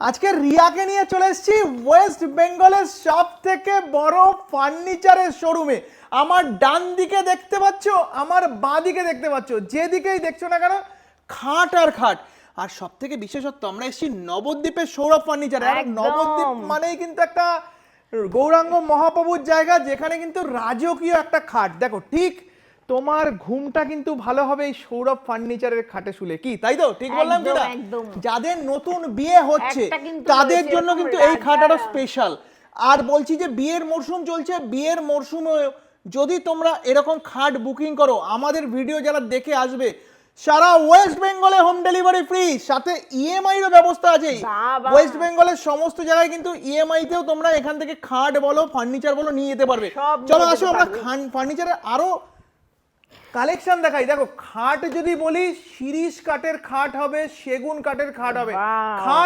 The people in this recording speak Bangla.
আজকে রিয়াকে নিয়ে চলে এসেছি ওয়েস্ট বেঙ্গলের সব থেকে বড় ফার্নিচারের শোরুমে। আমার ডান দিকে দেখতে পাচ্ছ আমার বাঁ দিকে দেখতে পাচ্ছ। যেদিকেই দেখছ না কেন খাট আর খাট। আর সব থেকে বিশেষত্ব আমরা এসেছি নবদ্বীপের সৌরভ ফার্নিচার। আর নবদ্বীপ মানেই কিন্তু একটা গৌরাঙ্গ মহাপ্রভুর জায়গা যেখানে কিন্তু রাজকীয় একটা খাট। দেখো ঠিক তোমার ঘুমটা কিন্তু ভালো হবে এই সৌরভ ফার্নিচারের খাটে শুলে। কি তাই তো? ঠিক বললাম কি না? যাদের নতুন বিয়ে হচ্ছে তাদের জন্য কিন্তু এই খাট আরও রাজা। স্পেশাল আর বলছি যে বিয়ের মরশুম চলছে বিয়ের মরশুমে যদি তোমরা এরকম খাট বুকিং করো আমাদের ভিডিও যারা দেখে আসবে সারা ওয়েস্ট বেঙ্গলে হোম ডেলিভারি ফ্রি সাথে ইএমআই এর ব্যবস্থা আছে। ওয়েস্ট বেঙ্গলের সমস্ত জায়গায় কিন্তু ইএমআই তেও তোমরা এখান থেকে খাট বলো ফার্নিচার বলো নিয়ে যেতে পারবে। চলো আসো আমরা ফার্নিচারের আরও কালেকশন দেখাই। দেখো খাট যদি বলি শিরিষ কাঠের খাট হবে সেগুন কাঠের খাট হবে। খাট